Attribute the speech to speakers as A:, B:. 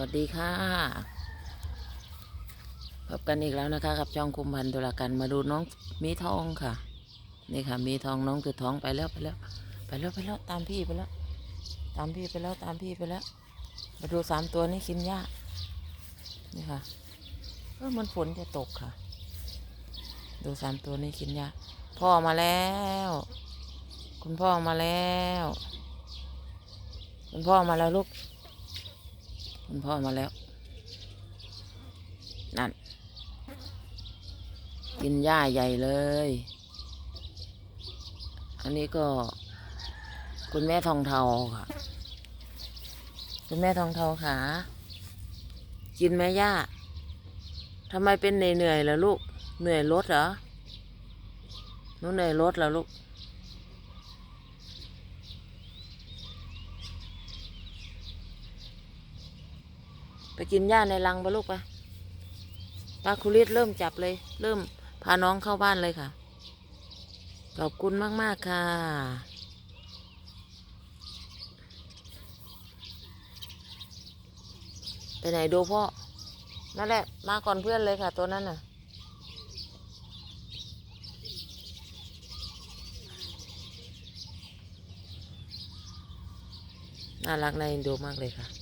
A: วัสดีค่ะ พบกันอีกแล้วนะคะกับช่องคุมพันธุลกันมาดูน้องมีทองค่ะ นี่ค่ะ มีทองน้องคือท้องไปแล้วไปแล้ว ไปแล้วไปแล้วตามพี่ไปแล้ว ตามพี่ไปแล้วตามพี่ไปแล้ว มาดูสามตัวนี้กินหญ้านี่ค่ะเออมันฝนจะตกค่ะ ดูสามตัวนี้กินหญ้าพ่อมาแล้ว คุณพ่อมาแล้ว คุณพ่อมาแล้วลูก คุณพ่อมาแล้ว นั่น กินหญ้าใหญ่เลย อันนี้ก็ คุณแม่ทองเทาค่ะ คุณแม่ทองเทาขากินไหมหญ้าทำไมเป็นเหนื่อยๆล่ะลูก เหนื่อยรถเหรอหนูเหนื่อยรถเหรอลูก ไปกินหญ้าในรังปะลูกปะปาคุริตเริ่มจับเลย เริ่มพาน้องเข้าบ้านเลยค่ะ ขอบคุณมากๆค่ะ ไปไหนดูพ่อ นั่นแหละ มาก่อนเพื่อนเลยค่ะ ตัวนั้นน่ะน่ารักน่าเอ็นดูมากเลยค่ะ